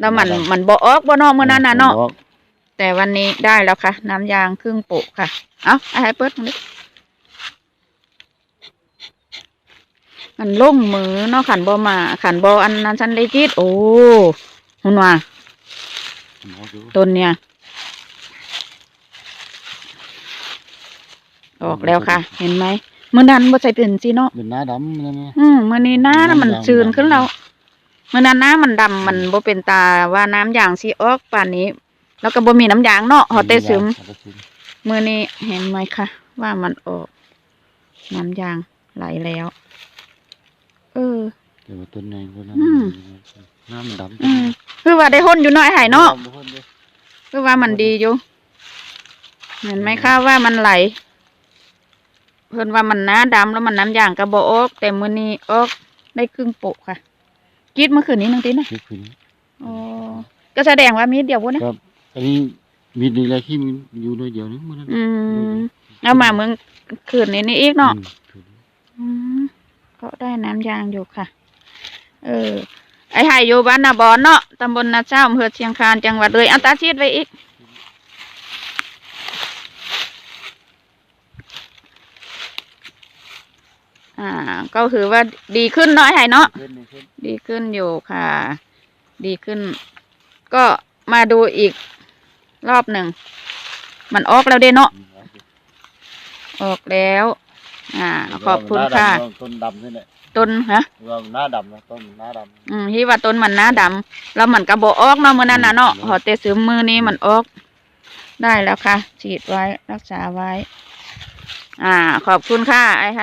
แล้วมันมันบ่ออกบ่เนอกมื้อนั้นน่ะเนาะออกแต่วันนี้ได้แล้วค่ะ น้ำยางครึ่งโปะค่ะ เอาไอ้ให้เปิดมันดิมันล่งมือเนาะขันบอมา ขันบออันนั้นฉันได้จิตโอ้หุ่นว่ามันออกอยู่ต้นเนี่ย ออกแล้วค่ะ เห็นไหมมื่อนั้นบ่ใส่เป็นสิเนาะเป็นหน้าดำนั่นนะอืมมื่อนี้น้าน่ะมันน้ำยางชื้นขึ้นแล้วด เมื่อนั้นน้ามันดำมันบ่เป็นตาว่าน้ำยางสิออกป่านนี้ แล้วก็บ่มีน้ำยางเนาะหอเตซึมหอเตซึมมื่อนี้เห็นไหมคะว่ามันออก น้ำยางไหลแล้ว เออแต่ว่าต้นไหนก็น้อืมำน้ำมันดำอืมคือว่าได้ห้นอยู่น้อยหายเนาะบ่พ้นเลยคือว่ามันดีอยู่เห็นไหมคะว่ามันไหล เพิ่นว่ามันน้าดำแล้วมันน้ำยางกระบอกออกแต่มื่อนี้ออกได้ครึ่งโปะค่ะ กรีดเมื่อคืนนี้นึงตีนะคือคืนอ๋อก็แสดงว่ามีเดียววุ้นนะ ครับ อันนี้มีดีอะไรที่มันอยู่หน่วยเดียวนึงมันนั่นอืมเอามาเมื่อคืนนี้นี่อีกเนาะ อืมคืนอืมก็ได้น้ำยางอยู่ค่ะ เออ ไอ้ไห่อยู่บ้านนาบอนเนาะ ตำบลนาเจ้าอำเภอเชียงคาน จังหวัดเลยเอาตาชีดไว้อีก อ่า ก็คือว่าดีขึ้นเนาะไอ้ไห่เนาะขึ้นนี่ขึ้นดีขึ้นอยู่ค่ะ ดีขึ้น ก็มาดูอีกรอบหนึ่ง มันออกแล้วเด้เนาะอืมเอาสิออกแล้ว อ่า ขอบคุณค่ะหน้าดำต้นดำนี่แหละต้นฮะว่าหน้าดำนะต้นหน้าดำอืมที่ว่าต้นมันหน้าดำแล้วมันกระบอกออกเนาะมื้อนั้นน่ะเนาะอืมหอเตซึมมือนี้มันออก ได้แล้วค่ะ ฉีดไว้รักษาไว้ อ่า ขอบคุณค่ะไอ้ไฮ